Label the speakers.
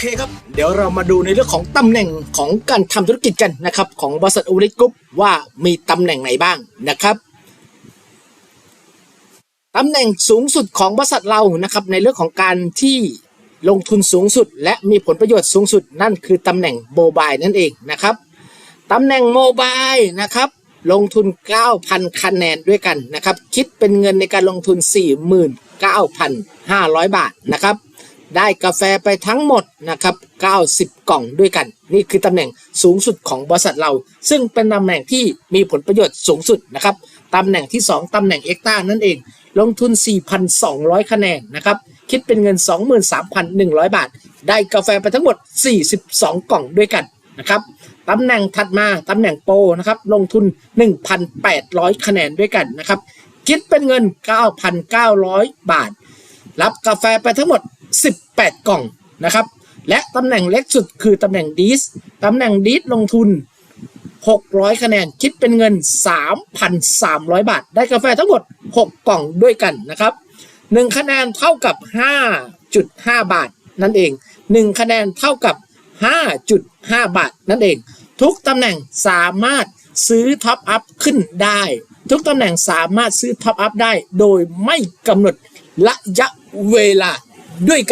Speaker 1: เคครับ เดี๋ยวเรามาดูในเรื่องของตำแหน่งของการทำธุรกิจกันนะครับ ของบริษัทอูริกรุ๊ปว่ามีตำแหน่งไหนบ้างนะครับตำแหน่งสูงสุดของบริษัทเรานะครับ ในเรื่องของการที่ลงทุนสูงสุด และมีผลประโยชน์สูงสุดนั่นคือตำแหน่งโมบายนั่นเองนะครับตำแหน่งโมบายนะครับลงทุน 9,000 คะแนนด้วยกันนะครับ คิดเป็นเงินในการลงทุน 49,500 บาทนะครับ ได้กาแฟไปทั้งหมดนะครับ90 กล่องด้วยกัน นี่คือตำแหน่งสูงสุดของบริษัทเรา ซึ่งเป็นตำแหน่งที่มีผลประโยชน์สูงสุดนะครับตำแหน่งที่ 2ตำแหน่งเอ็กต้านั่นเอง ลงทุน 4,200 คะแนนนะครับคิดเป็นเงิน 23,100 บาท ได้กาแฟไปทั้งหมด 42 กล่องด้วยกันนะครับตำแหน่งถัดมาตำแหน่งโปรนะครับลงทุน 1,800 คะแนนด้วยกันนะครับคิดเป็นเงิน 9,900 บาท รับกาแฟไปทั้งหมด 18 กล่องนะครับ และตำแหน่งเล็กสุดคือตำแหน่งดีสตำแหน่งดีสลงทุน 600 คะแนนคิดเป็นเงิน 3,300 บาท ได้กาแฟทั้งหมด 6 กล่องด้วยกันนะครับ 1 คะแนนเท่ากับ 5.5 บาทนั่นเอง 1 คะแนนเท่ากับ 5.5 บาทนั่นเอง ทุกตำแหน่งสามารถซื้อท็อปอัพขึ้นได้ ทุกตำแหน่งสามารถซื้อท็อปอัพได้ โดยไม่กำหนดระยะเวลาด้วยกัน